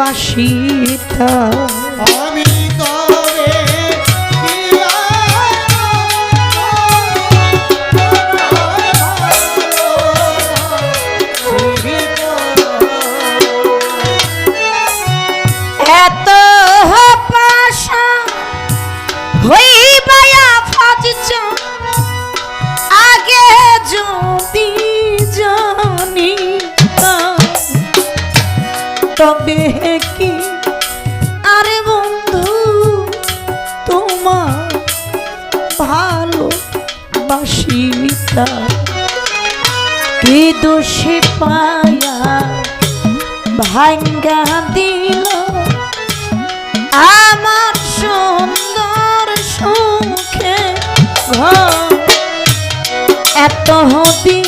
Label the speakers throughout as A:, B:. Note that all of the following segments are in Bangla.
A: বাসিতা
B: আমি তবে
A: কি? আরে বন্ধু, তোমার ভালো বাসিতা কি দোষে পায়া ভাঙ্গা দিল? আমার সুন্দর সুখে এত হবি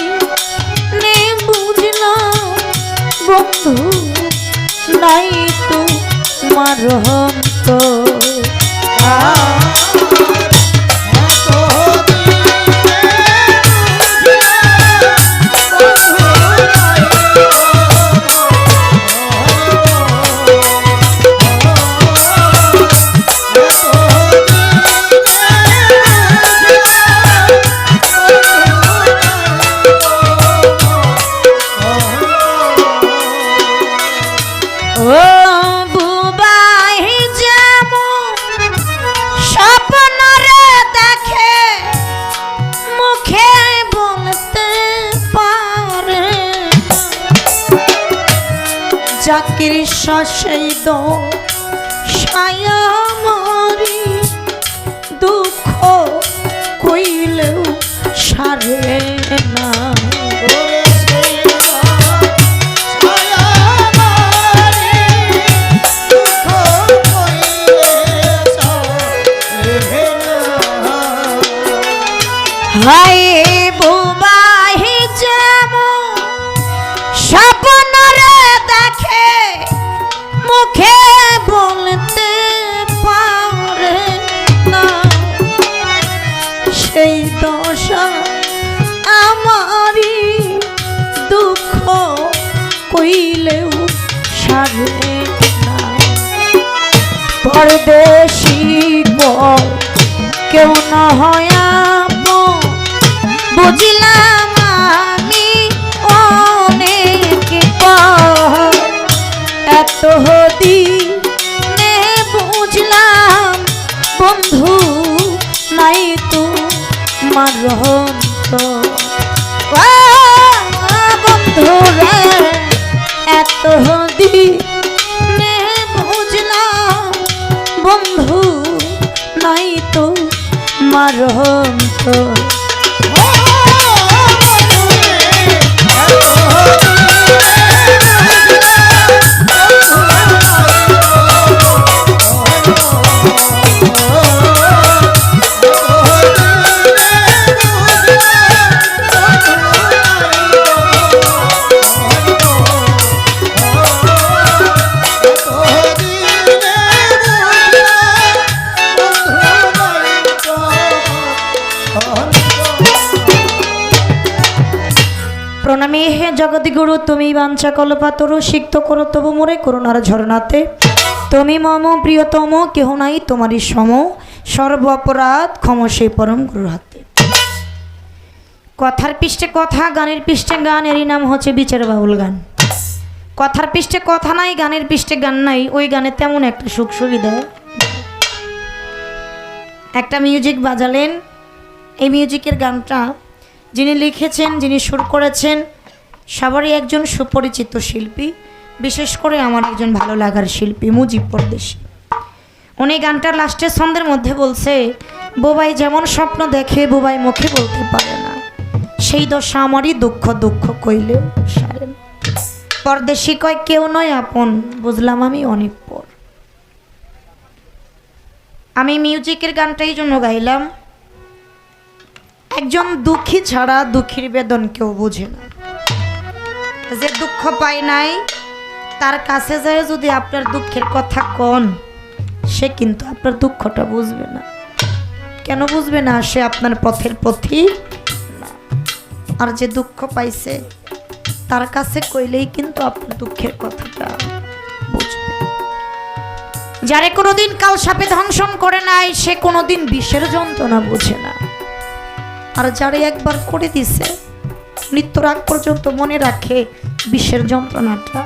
A: মারহন্ত চাকরির সেই দো সায়ামারি দুঃখ কইলেও সারে না। হাই কইলেও সারে না। পরদেশি বল কেউ না হয় বুঝিলাম আমি অনেক এত হদি মারহন্ত প্রণামী কল্পাতরু সিক্ত করো, তবু মোরে করুণার ঝরনাতে। তুমি মম প্রিয়তম, কেহ নাই তোমারই সম। সর্ব অপরাধ ক্ষম সেই পরম গুরুর হাতে কথার পৃষ্ঠে কথা, গানের পৃষ্ঠে গান, এরই নাম হচ্ছে বিচার বাউল গান। কথার পৃষ্ঠে কথা নাই, গানের পৃষ্ঠে গান নাই, ওই গানে তেমন একটা সুখ সুবিধা। একটা মিউজিক বাজালেন। এই মিউজিকের গানটা যিনি লিখেছেন, যিনি সুর করেছেন সবারই একজন সুপরিচিত শিল্পী, বিশেষ করে আমার একজন ভালো লাগার শিল্পী মুজিব পরদেশী। উনি গানটার লাস্টের ছন্দের মধ্যে বলছে, বোবাই যেমন স্বপ্ন দেখে, বোবাই মুখে বলতে পারে না। সেই দশা আমারই দুঃখ দুঃখ কইলে সারে না। পরদেশি কয়, কেউ নয় আপন, বুঝলাম আমি অনেক পর। আমি মিউজিকের গানটা এই জন্য গাইলাম, একজন দুঃখী ছাড়া দুঃখীর বেদন কেউ বুঝে না। যে দুঃখ পায় নাই, তার কাছে যায় যদি আপনার দুঃখের কথা কন, সে কিন্তু আপনার দুঃখটা বুঝবে না। কেন বুঝবে না? সে আপনার পথের পথি আর যে দুঃখ পাইছে, তার কাছে কইলেই কিন্তু আপনার দুঃখের কথাটা বুঝবে। যারে কোনোদিন কাল সাপে ধ্বংসন করে নাই, সে কোনোদিন বিষের যন্ত্রণা বোঝে না। আর যারে একবার করে দিছে মৃত্যুর আগ পর্যন্ত মনে রাখে বিশ্বের যন্ত্রণাটা।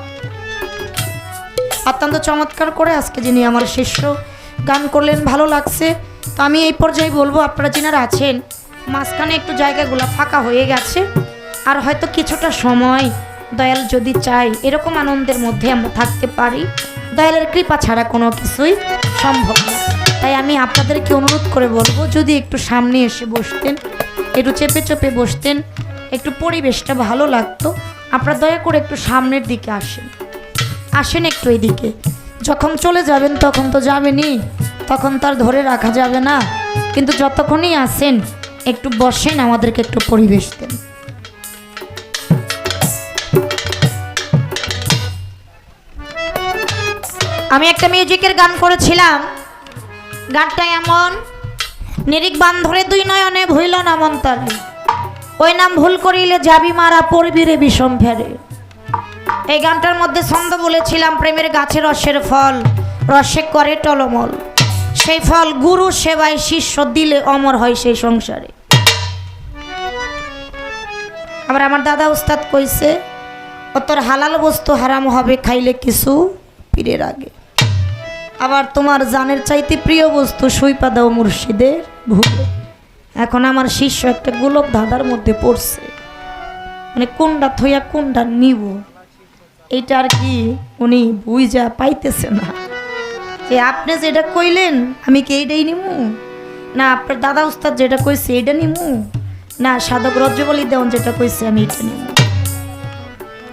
A: অত্যন্ত চমৎকার করে আজকে যিনি আমার শিষ্য গান করলেন, ভালো লাগছে। তো আমি এই পর্যায়ে বলব, আপনারা যিনারা আছেন, মাঝখানে একটু জায়গাগুলো ফাঁকা হয়ে গেছে। আর হয়তো কিছুটা সময় দয়াল যদি চাই এরকম আনন্দের মধ্যে আমরা থাকতে পারি। দয়ালের কৃপা ছাড়া কোনো কিছুই সম্ভব না। তাই আমি আপনাদেরকে অনুরোধ করে বলব, যদি একটু সামনে এসে বসতেন, একটু চেপে চেপে বসতেন একটু পরিবেশটা ভালো লাগতো। আপনারা দয়া করে একটু সামনের দিকে আসেন। আসেন একটু এদিকে। যখন চলে যাবেন তখন তো যাবেনই। তখন তার ধরে রাখা যাবে না। কিন্তু যতক্ষণই আসেন, একটু বসেন, আমাদেরকে একটু পরিবেশ দেন। আমি একটা মিউজিকের গান করেছিলাম। গানটা এমন নিরিক বান ধরে দুই নয়নে ভুইল না মন্তারে। ওই নাম ভুল করিলে যাবি মারা, পড়বি রে বিষম ফেরে। এই গানটার মধ্যে ছন্দ বলেছিলাম, প্রেমের গাছের রসের ফল, রসে করে টলমল। সেই ফল গুরু সেবায় শিষ্য দিলে অমর হয় সেই সংসারে। আবার আমার দাদা উস্তাদ কইছে, ও তোর হালাল বস্তু হারাম হবে, খাইলে কিছু পীরের আগে। আবার তোমার জানের চাইতে প্রিয় বস্তু সুইপা দাও মুর্শিদের ভুলে। এখন আমার শিষ্য একটা গোলক ধাঁধার মধ্যে পড়ছে। মানে কোনটা থইয়া কোনটা নিব? এটা আর কি উনি বুঝা পাইতেছে না। যে আপনি যেটা কইলেন, আমি কি এইটাই নিমু? না, আপনার দাদা উস্তাদ যেটা কইছে এটা নিমু? না, সাধক রজ্জবলি দেওয়ান যেটা কইছে আমি এটা নিমু।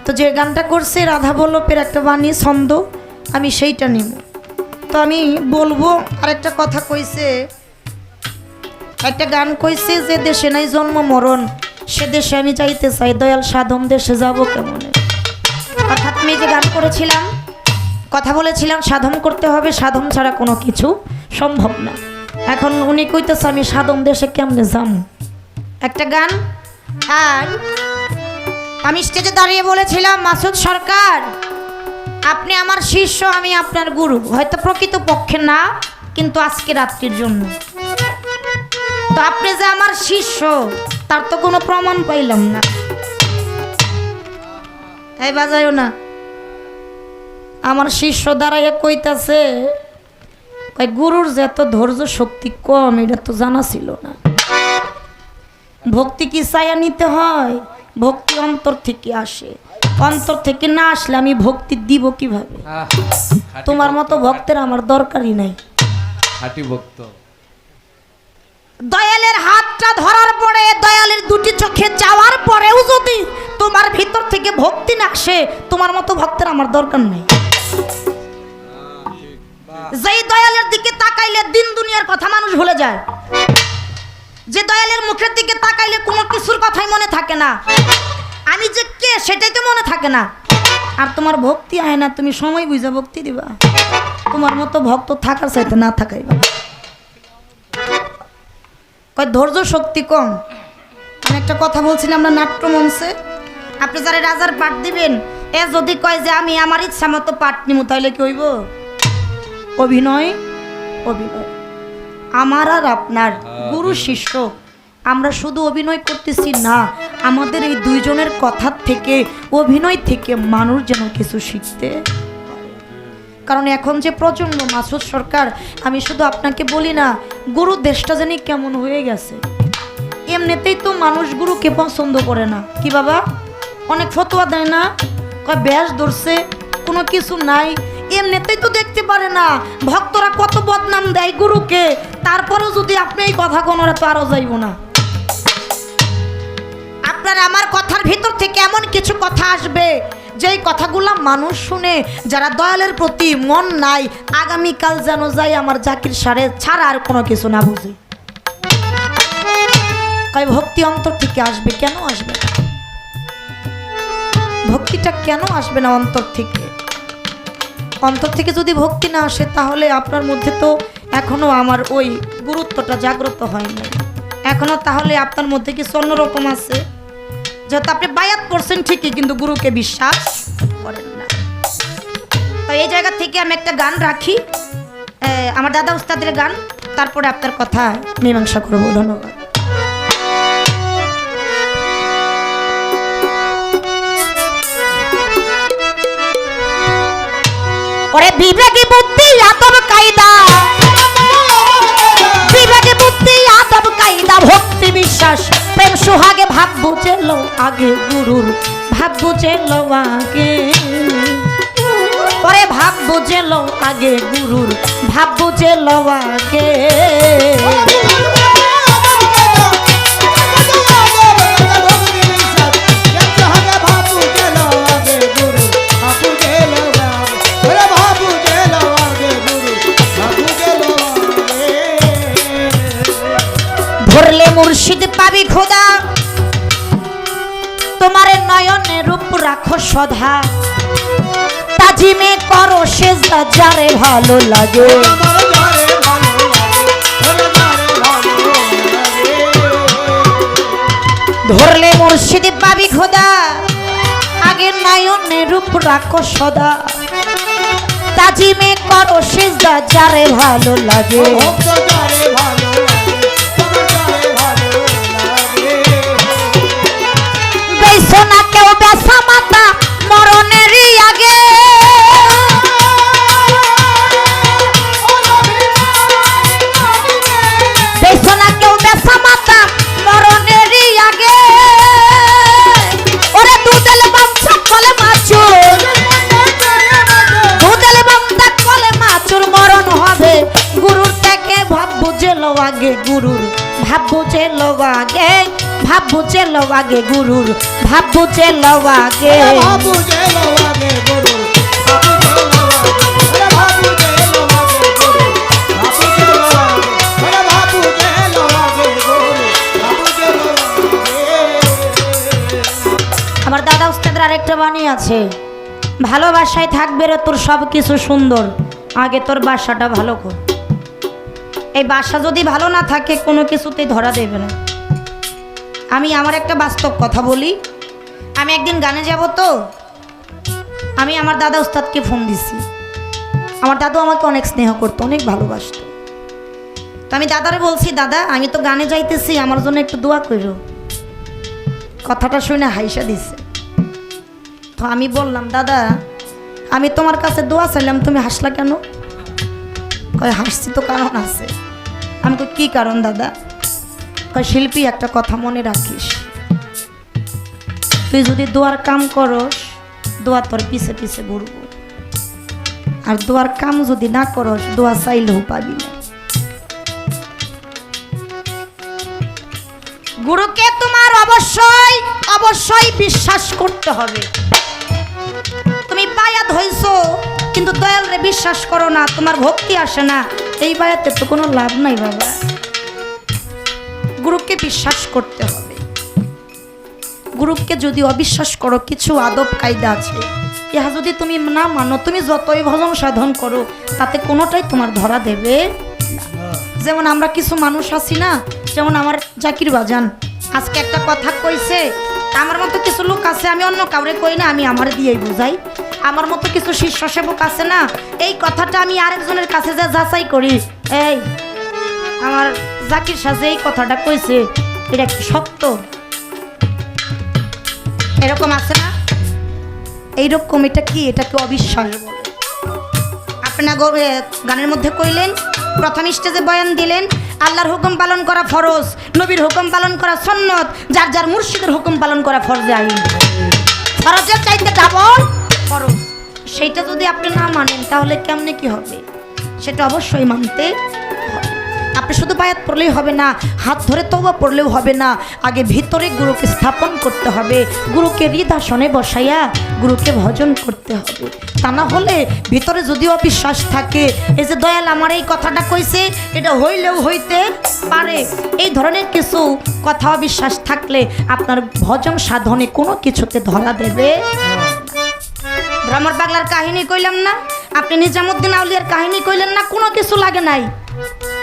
A: তো যে গানটা করছে, রাধা বল্লভের একটা বাণী, ছন্দ, আমি সেইটা নিব তো আমি বলব, আরেকটা কথা কইছে একটা গান কইছে যে দেশে নাই জন্ম, মরণ। সে দেশে আমি যাইতে চাই, দয়াল সাধন দেশে যাব কেমনে? অর্থাৎ আমি যে গান করেছিলাম, কথা বলেছিলাম, সাধন করতে হবে, সাধন ছাড়া কোনো কিছু সম্ভব না। এখন উনি কইতেছে, আমি সাধন দেশে কেমনে যাম? একটা গান, আর আমি স্টেজে দাঁড়িয়ে বলেছিলাম, মাসুদ সরকার, আপনি আমার শিষ্য, আমি আপনার গুরু। হয়তো প্রকৃত পক্ষে না, কিন্তু আজকে রাত্রির জন্য। তো আপনি যে আমার শিষ্য তার তো কোনো প্রমাণ পাইলাম না। এই বাজায়ও না। আমার শিষ্য দাঁড়াইয়া কইতাছে কই গুরুর যে এত ধৈর্য শক্তি কম এটা তো জানা ছিল না। ভক্তি কি চাইয়া নিতে হয়? ভক্তি অন্তর থেকে আসে। অন্তর থেকে না আসলে আমি ভক্তি দিব কীভাবে? তোমার মতো ভক্তের আমার দরকারই নাই।
C: খাঁটি ভক্ত।
A: দয়ালের হাতটা ধরার পরে, দয়ালের দুটি চোখে যাওয়ার পরেও যদি তোমার ভিতর থেকে ভক্তি না আসে, তোমার মতো ভক্তের আমার দরকার নেই। যেই দয়ালের দিকে তাকাইলে দিন দুনিয়ার কথা মানুষ ভুলে যায়। যে দয়ালের মুখের দিকে তাকাইলে কোনো কিছুর কথাই মনে থাকে না। আমি যে কে সেটাই তো মনে থাকে না। আর তোমার ভক্তি আয় না, তুমি সময় বুঝা ভক্তি দিবা। তোমার মতো ভক্ত থাকার চাইতে না থাকাই। কয় ধৈর্য শক্তি কম। আমি একটা কথা বলছিলাম না নাট্য মঞ্চে আপনি যারা রাজার পাঠ দিবেন এ যদি কয় যে আমি আমার ইচ্ছা মতো পাঠ নিব তাহলে কি হইব? অভিনয় অভিনয়। আমার আর আপনার গুরু শিষ্য আমরা শুধু অভিনয় করতেছি না আমাদের এই দুইজনের কথার থেকে অভিনয় থেকে মানুষ যেন কিছু শিখতে কারণ এখন যে প্রজন্ম, মাসুদ সরকার, আমি শুধু আপনাকে বলি না, গুরু দেশটা জানি কেমন হয়ে গেছে। এমনিতেই তো মানুষ গুরুকে পছন্দ করে না। কি বাবা? অনেক ফতোয়া দেয় না? কয়, ব্যাস ধরছে, কোনো কিছু নাই। এমনিতেই তো দেখতে পারে না, ভক্তরা কত বদনাম দেয় গুরুকে, তারপরেও যদি আপনি এই কথা কোনোরা তো আরও যাইব না। আপনার আমার কথার ভিতর থেকে এমন কিছু কথা আসবে যেই কথাগুলো মানুষ শুনে, যারা দয়ালের প্রতি মন নাই, আগামীকাল যেন যাই আমার জাকির সারে, ছাড়া আর কোনো কিছু না বুঝি। তাই ভক্তি অন্তর থেকে আসবে, কেন আসবে? ভক্তিটা কেন আসবে না অন্তর থেকে? অন্তর থেকে যদি ভক্তি না আসে, তাহলে আপনার মধ্যে তো এখনও আমার ওই গুরুত্বটা জাগ্রত হয়নি না এখনও তাহলে আপনার মধ্যে কিছু অন্যরকম আছে। যেহেতু আপনি বায়াত করছেন, ঠিকই, কিন্তু গুরুকে বিশ্বাস করেন না। তো এই জায়গা থেকে আমি একটা গান রাখি। আমার দাদা উস্তাদের গান। তারপরে আপনার কথা মীমাংসা করব। ধন্যবাদ। ওরে বিবেকি বুদ্ধি, আদব, কায়দা। বিবেকি বুদ্ধি, আদব, কায়দা, ভক্তি, বিশ্বাস। প্রেম সুহাগে ভাব লো আগে গুরুর ভাব লো আগে। পরে ভাব লো আগে গুরুর ভাব লো আগে। সে যারে ভালো লাগে। ধরলে মুর্শিদ পাবি খোদা, আগে নায়নে রূপ রাখো সদা। তাজিমে করো সে যারে ভালো লাগে। গুরুর। ভাব আগে ভাব আগে গুরুর। ভাব
B: লওয়াগে লওয়াগে লওয়াগে
A: আমার দাদা উস্তাদের আরেকটা বাণী আছে। ভালোবাসায় থাকবে রে তোর সব কিছু সুন্দর। আগে তোর বাসাটা ভালো কর। এই বাসা যদি ভালো না থাকে, কোনো কিছুতেই ধরা দেবে না। আমি আমার একটা বাস্তব কথা বলি। আমি একদিন গানে যাব তো। আমি আমার দাদা উস্তাদকে ফোন দিছি। আমার দাদু আমাকে অনেক স্নেহ করতো, অনেক ভালোবাসত। তো আমি দাদারে বলছি, দাদা, আমি তো গানে যাইতেছি, আমার জন্য একটু দোয়া করো কথাটা শুনে হাইসা দিছে। তো আমি বললাম, দাদা, আমি তোমার কাছে দোয়া চাইলাম, তুমি হাসলা কেন? কয় হাসছি তো কারণ আছে। আমি তো কি কারণ দাদা? কয় শিল্পী, একটা কথা মনে রাখিস। তুই যদি দোয়ার কাম করস, দোয়া তোর পিছে পিছে ঘুরবো। আর দোয়ার কাম যদি না করস, দোয়া চাইলেও পাবি না। গুরুকে তোমার অবশ্যই অবশ্যই বিশ্বাস করতে হবে। তুমি বায়াত হইছো কিন্তু দয়াল রে বিশ্বাস করো না, তোমার ভক্তি আসে না। এই বায়াতে তো কোনো লাভ নাই বাবা। গুরুকে বিশ্বাস করতে হবে। গুরুকে যদি অবিশ্বাস করো, কিছু আদব কায়দা আছে। ইহা যদি তুমি না মানো, তুমি যতই ভজন সাধন করো, তাতে কোনোটাই তোমার ধরা দেবে যেমন আমরা কিছু মানুষ আছি না, যেমন আমার জাকির বাজান, আজকে একটা কথা কইছে, আমার মতো কিছু লোক আছে, আমি অন্য কাউরে কই না, আমি আমার দিয়েই বুঝাই। আমার মতো কিছু শিষ্য সেবক আছে না? এই কথাটা আমি আরেকজনের কাছে যে যাচাই করি। এই, আমার জাকির সাজে এই কথাটা কইছে, এটা কি সত্য এরকম আছে না? এইরকম এটা কি? এটাকে অবিশ্বাস বলে? আপনার গানের মধ্যে কইলেন, প্রথম স্টেজে বয়ান দিলেন, আল্লাহর হুকুম পালন করা ফরজ, নবীর হুকুম পালন করা সন্নত, যার যার মুর্শিদের হুকুম পালন করা ফরজে আইন। ফরজের চাইতে ডাবল ফরজ সেইটা যদি আপনি না মানেন, তাহলে কেমনে কি হবে? সেটা অবশ্যই মানতে আপনি শুধু বায়াত পড়লেই হবে না, হাত ধরে তবা পড়লেও হবে না। আগে ভিতরে গুরুকে স্থাপন করতে হবে, গুরুকে হৃদাসনে বসাইয়া গুরুকে ভজন করতে হবে। তা না হলে ভিতরে যদিও অবিশ্বাস থাকে এই যে দয়াল আমার এই কথাটা কইছে, এটা হইলেও হইতে পারে। এই ধরনের কিছু কথা অবিশ্বাস থাকলে আপনার ভজন সাধনে কোনো কিছুতে ধরা দেবে ভ্রমর পাগলার কাহিনী কইলাম না? আপনি নিজামুদ্দিন আউলিয়ার কাহিনী কইলেন না? কোনো কিছু লাগে নাই।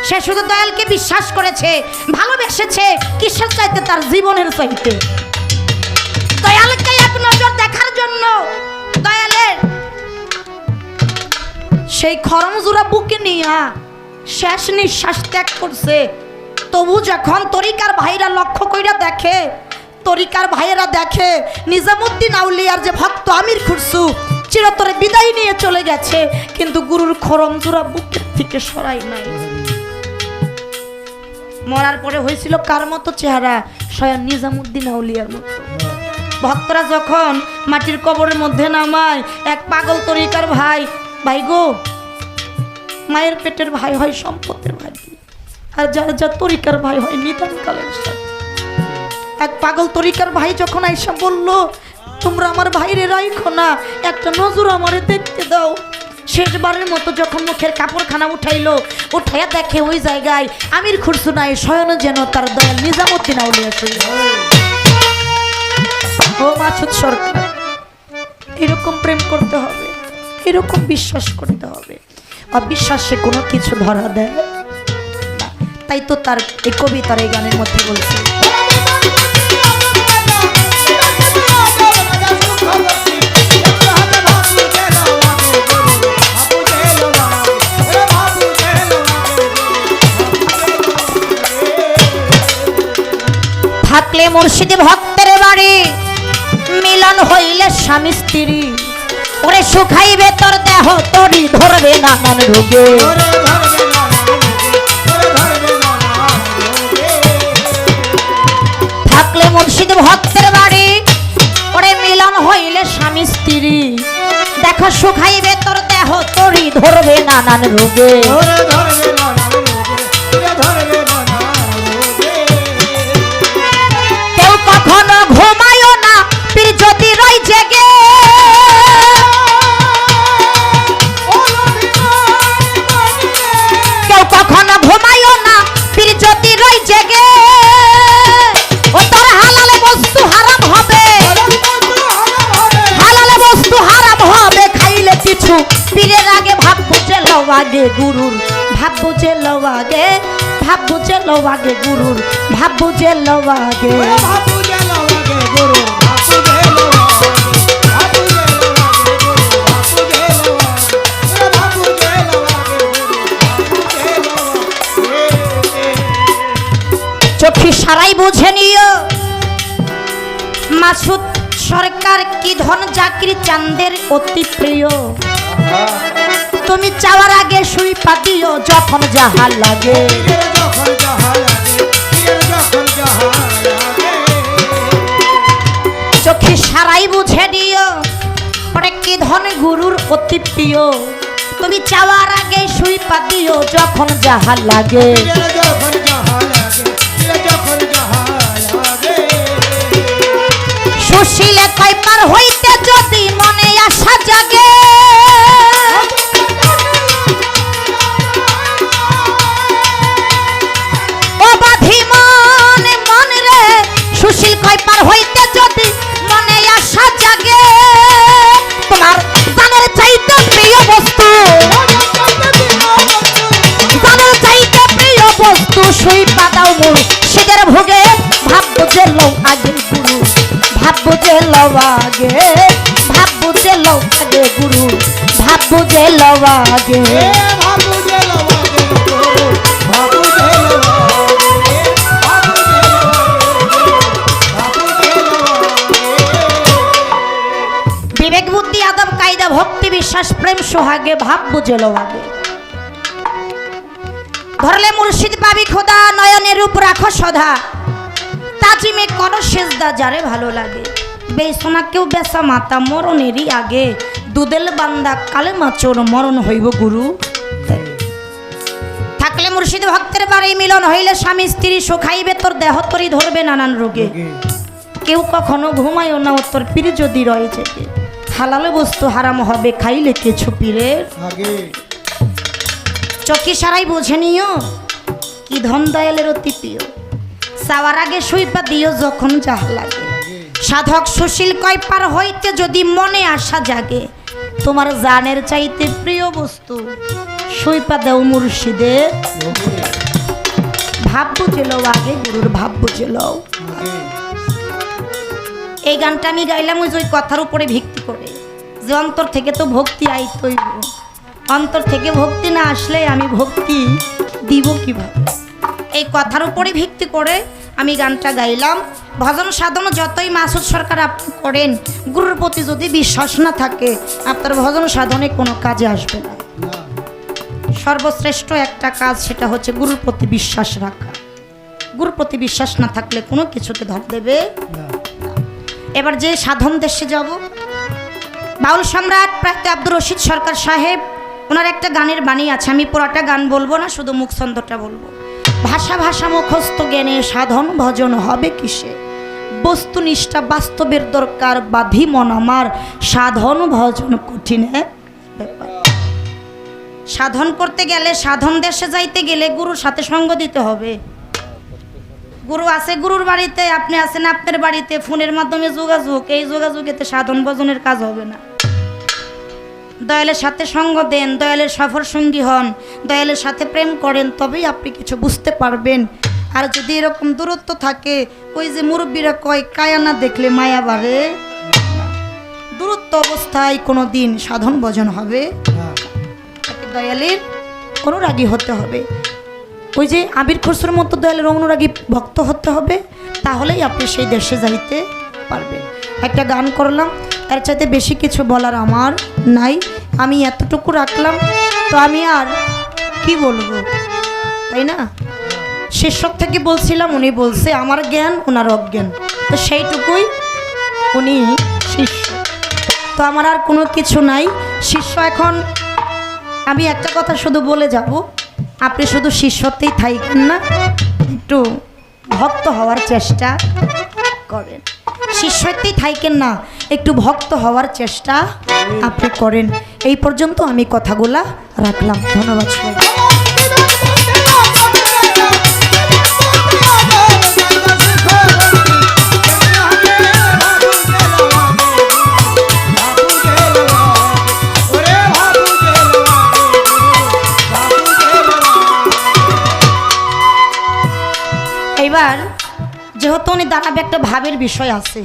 A: সে শুধু দয়ালকে বিশ্বাস করেছে, ভালোবেসেছে, কিসের চাইতে তার জীবনের চাইতে? দয়ালকে এক নজর দেখার জন্য দয়ালের সেই খরমজোড়া বুকে নিয়া শেষ নিঃশ্বাস ত্যাগ করছে। তবু যখন তরিকার ভাইরা লক্ষ্য কইরা দেখে, তরিকার ভাইয়েরা দেখে, নিজামুদ্দিন আউলিয়ার যে ভক্ত আমির খুরসু চিরতরে বিদায় নিয়ে চলে গেছে, কিন্তু গুরুর খরমজোড়া বুকের থেকে সরাই নাই। মরার পরে হয়েছিল কার মতো চেহারা? স্বয়ং নিজামুদ্দিন আউলিয়ার মতো। ভক্তরা যখন মাটির কবরের মধ্যে নামায়, এক পাগল তরিকার ভাই ভাই গো, মায়ের পেটের ভাই হয় সম্পদের ভাই। আর যারা যা তরিকার ভাই হয় নিদান কালের সাথে। এক পাগল তরিকার ভাই যখন আইসা বলল তোমরা আমার ভাইরে রাইখো না। একটা নজর আমারে দেখতে দাও। শেষবারের মতো যখন মুখের কাপড়খানা উঠাইলো, উঠাইয়া দেখে ওই জায়গায় আমির খুরসু নাই শয়ন যেন তার দয়াল নিজামুদ্দিন আউলিয়া শুইল ও মাছুদ সরকার, এরকম প্রেম করতে হবে, এরকম বিশ্বাস করতে হবে। অবিশ্বাসে কোনো কিছু ধরা দেয় তাই তো তার এই কবিতার এই গানের মধ্যে বলছে থাকলে মুর্শিদি ভক্তের বাড়ি। মিলন হইলে স্বামী স্ত্রী। ওরে শুকাইবে তোর দেহ তরি ধরবে নানান রোগে। থাকলে মুর্শিদ ভক্তের বাড়ি। ওরে মিলন হইলে স্বামী স্ত্রী। দেখো শুকাইবে তোর দেহ তরি ধরবে নানান রোগে। কেউ হবে। খাইলে কিছু পীরের আগে ভাব বুঝে আগে গুরুর ভাব বুঝে আগে ভাব বুঝে আগে গুরুর। সারাই বুঝে নিও। মাসুদ সরকার কি ধন চাকরি চান্দের অতি প্রিয়? তুমি চাওয়ার আগে সুই পাতিও যখন যাহা লাগে। চোখে সারাই বুঝে নিও, পরে কি ধন গুরুর অতি প্রিয়? তুমি চাওয়ার আগে শুই পাতিও যখন যাহা লাগে। কয় পার হইতে যদি মনে আশা জাগে। হইতে তোমার জানের চাইতে প্রিয় বস্তু, জানের চাইতে প্রিয় বস্তু, সুই পাতাও মুর সেদের ভোগে ভাব বুঝে লও আগে গুরু ভাব বুঝে লও আগে ভাব বুঝে লও আগে গুরু ভাব বুঝে লও আগে। বিবেক বুদ্ধি আদব কায়দা ভক্তি বিশ্বাস প্রেম সোহাগে ভাব বুঝে লও আগে। ধরলে মুর্শিদ পাবি খোদা নয়নের রূপ রাখো সদা। তাজিমে করো সেজদা যারে ভালো লাগে। বেসনা কেউ বেসা মাতা মরণেরই আগে। দুদেল বান্দা কালে মাচোর মরণ হইব গুরু। থাকলে মুর্শিদ ভক্তের বাড়ি মিলন হইলে স্বামী স্ত্রী সুখাইবে তোর দেহ তরি ধরবে নানান রোগে। কেউ কখনো ঘুমায়ও না ও তোর পীর যদি রয়ে যেতে হালালে বস্তু হারাম হবে খাইলে কিছু পীরের চকি সারাই বুঝে নিও কি ধন দয়ালের অতি প্রিয়। চাওয়ার আগে সুইপা দিও যখন যাহা লাগে। সাধক সুশীল কয়, পার হইতে যদি মনে আশা জাগে, তোমার জানের চাইতে প্রিয় বস্তু সুইপা দেও মুর্শিদের ভাব বুঝে লও আগে, গুরুর ভাব বুঝে লও। এই গানটা আমি গাইলাম ওই ওই কথার উপরে ভিত্তি করে, যে অন্তর থেকে তো ভক্তি আইতই। অন্তর থেকে ভক্তি না আসলে আমি ভক্তি দিব কীভাবে? এই কথার উপরে ভিত্তি করে আমি গানটা গাইলাম। ভজন সাধন যতই মাসুদ সরকার আপনি করেন, গুরুর প্রতি যদি বিশ্বাস না থাকে, আপনার ভজন সাধনে কোনো কাজে আসবে না। সর্বশ্রেষ্ঠ একটা কাজ সেটা হচ্ছে গুরুর প্রতি বিশ্বাস রাখা। গুরুর প্রতি বিশ্বাস না থাকলে কোনো কিছুকে ধর দেবে এবার যে সাধন দেশে যাব। বাউল সম্রাট প্রাপ্ত আব্দুর রশিদ সরকার সাহেব, ওনার একটা গানের বাণী আছে, আমি পুরোটা গান বলব না, শুধু মুখছন্দটা বলব। ভাষা ভাষা মুখস্থ জ্ঞানে সাধন ভজন হবে কিসে? বস্তুনিষ্ঠা বাস্তবের দরকার বাধি মন আমার। সাধন ভজন কঠিন ব্যাপার। সাধন করতে গেলে, সাধন দেশে যাইতে গেলে গুরুর সাথে সঙ্গ দিতে হবে। গুরু আছে গুরুর বাড়িতে, আপনি আছেন আপনার বাড়িতে, ফোনের মাধ্যমে যোগাযোগ, এই যোগাযোগ যোগাযোগেতে সাধন ভজনের কাজ হবে না। দয়ালের সাথে সঙ্গ দেন, দয়ালের সফর সঙ্গী হন, দয়ালের সাথে প্রেম করেন, তবেই আপনি কিছু বুঝতে পারবেন। আর যদি এরকম দূরত্ব থাকে, ওই যে মুরব্বীরা কয়, কায়া না দেখলে মায়া বাড়ে? দূরত্ব অবস্থায় কোনো দিন সাধন ভজন হবে দয়ালের অনুরাগী হতে হবে। ওই যে আবির খসরুর মতো দয়ালের অনুরাগী ভক্ত হতে হবে, তাহলেই আপনি সেই দেশে যাইতে পারবেন। একটা গান করলাম এর চাইতে বেশি কিছু বলার আমার নাই। আমি এতটুকু রাখলাম, তো আমি আর কি বলব? তাই না? শীর্ষক থেকে বলছিলাম, উনি বলছে, আমার জ্ঞান ওনার অজ্ঞান। তো সেইটুকুই উনি শিষ্য। তো আমার আর কোনো কিছু নাই। শিষ্য এখন, আমি একটা কথা শুধু বলে যাব, আপনি শুধু শিষ্যতেই থাকেন না, একটু ভক্ত হওয়ার চেষ্টা করেন। শিষ্যতেই থাইকেন না। একটু ভক্ত হওয়ার চেষ্টা আপনি করেন। এই পর্যন্ত আমি কথাগুলা রাখলাম। ধন্যবাদ সবাই ভাবের বিষয় আছে।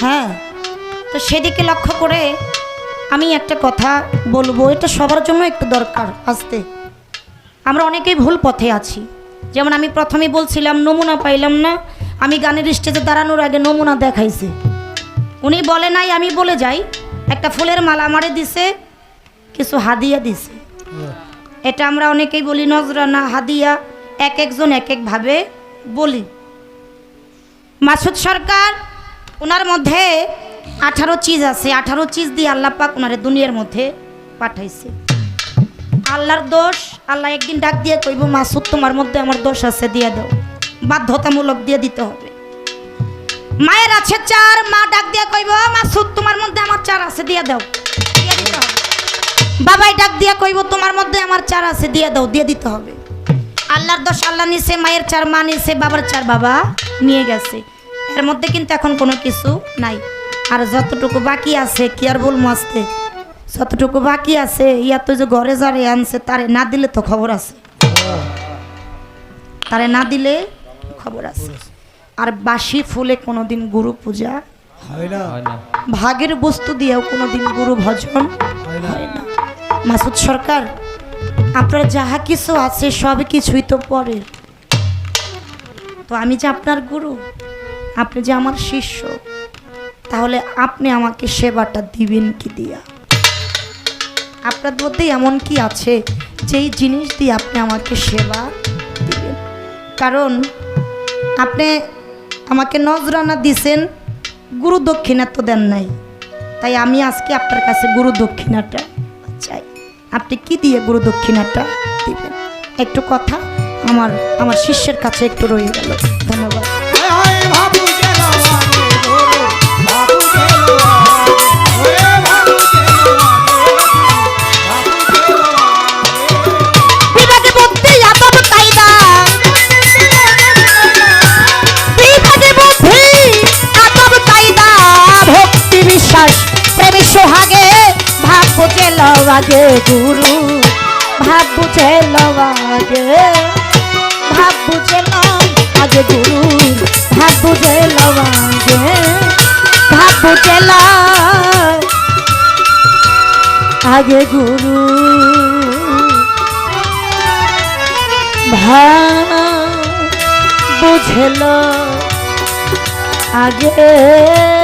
A: হ্যাঁ? তো সেদিকে লক্ষ্য করে আমি একটা কথা বলব এটা সবার জন্য একটু দরকার আসতে। আমরা অনেকেই ভুল পথে আছি। যেমন আমি প্রথমে বলছিলাম নমুনা পাইলাম না। আমি গানের স্টেজে দাঁড়ানোর আগে নমুনা দেখাইছি। উনি বলে নাই আমি বলে যাই। একটা ফুলের মালা আমারে দিছে কিছু হাদিয়া দিছে। এটা আমরা অনেকেই বলি নজরানা হাদিয়া। এক একজন এক একভাবে বলি। মাসুদ সরকার ওনার মধ্যে আঠারো চিজ আছে। আঠারো চিজ দিয়ে আল্লাহ পাক ওনারে দুনিয়ার মধ্যে পাঠাইছে। আল্লাহর দোষ, আল্লাহ একদিন ডাক দিয়ে কইব, মাসুদ, তোমার মধ্যে আমার দোষ আছে, দিয়ে দাও। বাধ্যতামূলক দিয়ে দিতে হবে। মায়ের আছে চার, মা ডাক দিয়ে কইব, মাসুদ, তোমার মধ্যে আমার চার আছে, দিয়ে দাও। দিয়ে দিতে হবে। বাবাই ডাক দিয়ে কইব, তোমার মধ্যে আমার চার আছে, দিয়ে দাও। দিয়ে দিতে হবে। আল্লাহর দোষ আল্লাহ নিছে মায়ের চার মা নিছে বাবার চার বাবা নিয়ে গেছে। এর মধ্যে কিন্তু এখন কোনো কিছু নাই। আর যতটুকু বাকি আছে কি আর বলব আসতে যতটুকু বাকি আছে ইয়া তো যে ঘরে যারে আনছে তারে না দিলে তো খবর আছে। তারে না দিলে খবর আছে। আর বাসি ফুলে কোনোদিন গুরু পূজা
B: হয় না।
A: ভাগের বস্তু দিয়েও কোনোদিন গুরু ভজন
B: হয় না।
A: মাসুদ সরকার আপনার যাহা কিছু আছে, সব কিছুই তো পরে। তো আমি যে আপনার গুরু, আপনি যে আমার শিষ্য, তাহলে আপনি আমাকে সেবাটা দিবেন কি দিয়া? আপনার মধ্যে এমন কি আছে, যেই জিনিস দিয়ে আপনি আমাকে সেবা দিবেন? কারণ আপনি আমাকে নজরানা দিছেন, গুরু দক্ষিণা তো দেন নাই। তাই আমি আজকে আপনার কাছে গুরু দক্ষিণাটা চাই। আপনি কি দিয়ে গুরু দক্ষিণাটা দিবেন? একটু কথা আমার আমার শিষ্যের কাছে একটু রয়ে গেল। ধন্যবাদ।
B: গুরু ভাব বুঝে আগে ভাব
A: বুঝে আগে গুরু ভাব বুঝে আগে ভাব বুঝে আগে গুরু। ভাব বুঝেল আগে।